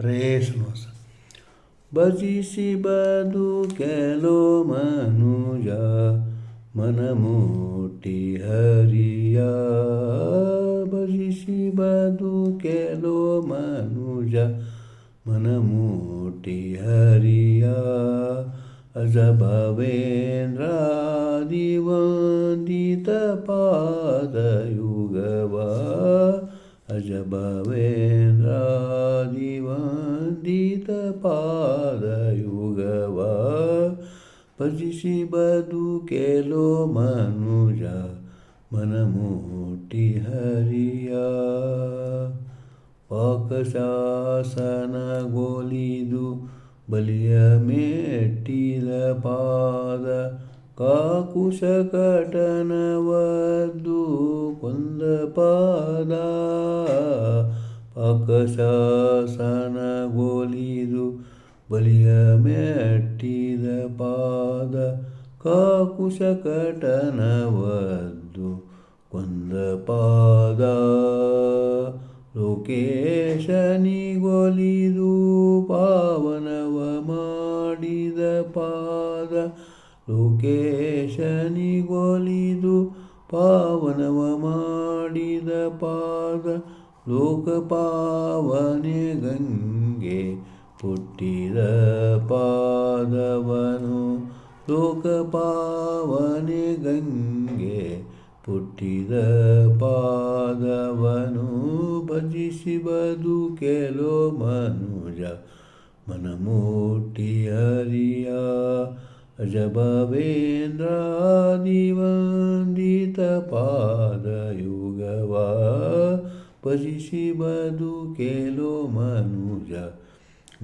ರೇಸ್ನೋಸ ಬದು ಕೆಲೋ ಮನುಜ, ಮನಮೂಟಿ ಹರಿಯ. ಬಜಿಸಿ ಬದು ಕೆಲೋ ಮನುಜ, ಮನಮೂಟಿ ಹರಿಯ. ಅಜ ಭವೇಂದ್ರ ದಿವಂದಿತ ಪಾದಯುಗವ ಅಜಭವೇಂದ್ರಾದಿವಂದಿತ ಪಾದಯುಗವ ಭಜಿಸಿ ಬದುಕೆಲೋ ಮನುಜ ಮನಮೂಟಿ ಹರಿಯ. ಪಾಕಶಾಸನಗೊಲಿದು ಬಲಿಯ ಮೆಟ್ಟಿದ ಪಾದ ಕಾಕುಶಕಟನವದ್ದು ಕೊಂದ ಪಾದ ಪಾಕಶಾಸನಗೊಲಿದು ಬಲಿಯ ಮೆಟ್ಟಿದ ಪಾದ ಕಾಕುಶಕಟನವದ್ದು ಕೊಂದ ಪಾದ ಲೋಕೇಶನಿಗೊಲಿದು ಪಾವನವ ಮಾಡಿದ ಪಾದ ಲೋಕೇಶನಿಗೊಲಿದು ಪಾವನವ ಮಾಡಿದ ಪಾದ ಲೋಕಪಾವನೆ ಗಂಗೆ ಪುಟ್ಟಿದ ಪಾದವನು. ಲೋಕಪಾವನೆ ಗಂಗೆ ಪುಟ್ಟಿದ ಪಾದವನು. ಭಜಿಸಿ ಬದುಕೆಲೋ ಮನುಜ ಮನಮೂಟಿ ಹರಿಯ ಅಜಭವೇಂದ್ರಾದಿವಂದಿತ ಪಾದಯುಗವ ಭಜಿಸಿ ಬದುಕೆಲೋ ಮನುಜ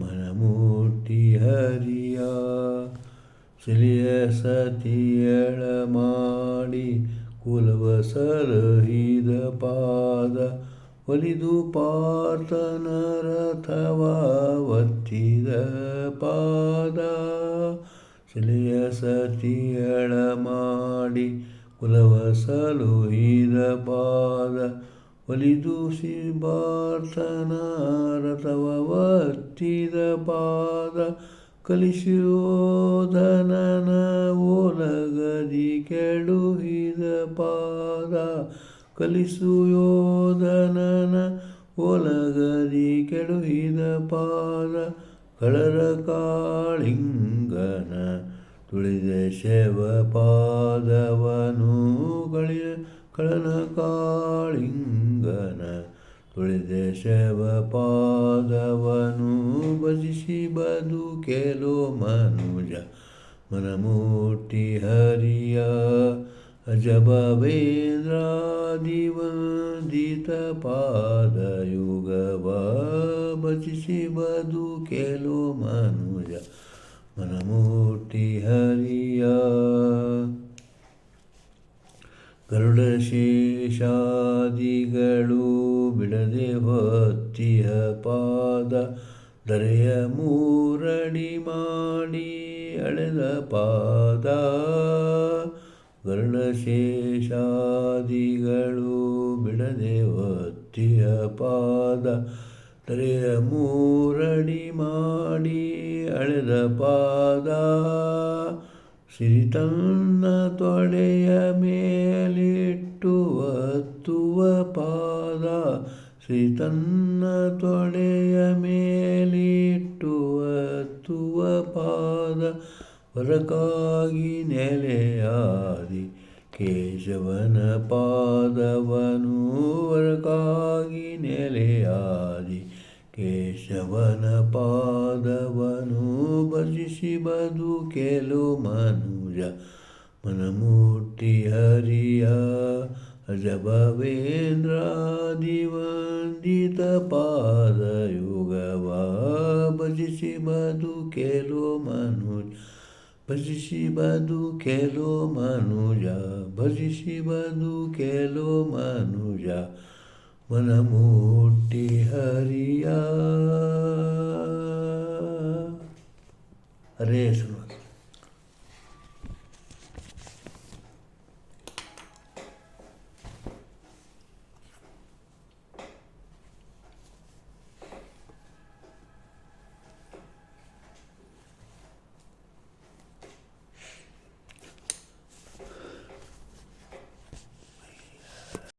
ಮನಮೂರ್ತಿ ಹರಿಯ ಸಿಲಿಯ ಸತಿಯಳ ಮಾಡಿ ಕುಲವ ಸರಹಿದ ಪಾದ ಒಲಿದು ಪಾರ್ಥನ ರಥವ ಒತ್ತಿದ ಪಾದ ಶಿಲೆಯ ಸತಿಯಳ ಮಾಡಿ ಕುಲವ ಸಲುಹಿದ ಪಾದ ಒಲಿದು ಶಿಬಾರ್ಥನ ರಥವ ವತ್ತಿದ ಪಾದ ಕಲಿಶೋಧನನ ಓಲಗದಿ ಕೆಡುಹಿದ ಪಾದ ಕಲಿಸು ಯೋಧನನ ಓಲಗದಿ ಕೆಡುಹಿದ ಪಾದ ಕಳರ ಕಾಳಿಂಗನ ತುಳಿದ ಶವ ಪಾದವನು ಗಳಿಯ ಕಳನ ಕಾಳಿಂಗನ ತುಳಿದ ಶವ ಪಾದವನು ಭಜಿಸಿ ಬದುಕೆಲೋ ಮನುಜ ಮನಮೂರ್ತಿ ಹರಿಯ ಅಜಭವೇಂದ್ರಾದಿವಂದಿತ ಭಜಿಸಿ ಬದುಕೆಲೋ ಮನುಜ ಮನಮೂರ್ತಿ ಹರಿಯ. ಗರುಡಶೇಷಾದಿಗಳು ಬಿಡದೆ ಹೊತ್ತಿಯ ಪಾದ ದರೆಯ ಮೂರಡಿ ಮಾಡಿ ಅಳೆದ ಪಾದ. ಗರುಡಶೇಷಾದಿಗಳು ಬಿಡದೆ ಹೊತ್ತಿಯ ಪಾದ ಮೂರಡಿ ಮಾಡಿ ಅಳೆದ ಪಾದ, ಸಿರಿತನ್ನ ತೊಡೆಯ ಮೇಲಿಟ್ಟು ಒತ್ತುವ ಪಾದ, ಸಿರಿತನ್ನ ತೊಡೆಯ ಮೇಲಿಟ್ಟು ಒತ್ತುವ ಪಾದ, ಹೊರಕಾಗಿ ನೆಲೆಯಾದಿ ಕೇಶವನ ಪಾದವನು ಹೊರಕಾಗಿ ನೆಲೆಯಾದಿ ಕೇಶವನ ಪಾದವನು ಭಜಿಸಿ ಬದುಕೆಲು ಮನುಜ ಮನಮೂರ್ತಿ ಹರಿಯ ಅಜಭವೇಂದ್ರಾದಿವಂದಿತ ಪಾದಯುಗವ ಭಜಿಸಿ ಬದುಕೆಲು ಮನುಜ ಭಜಿಸಿ ಬದುಕೆಲು ಮನುಜ ಭಜಿಸಿ ಬದುಕೆಲು ಮನುಜ वनमूर्ति हरिया। हरे सुनो।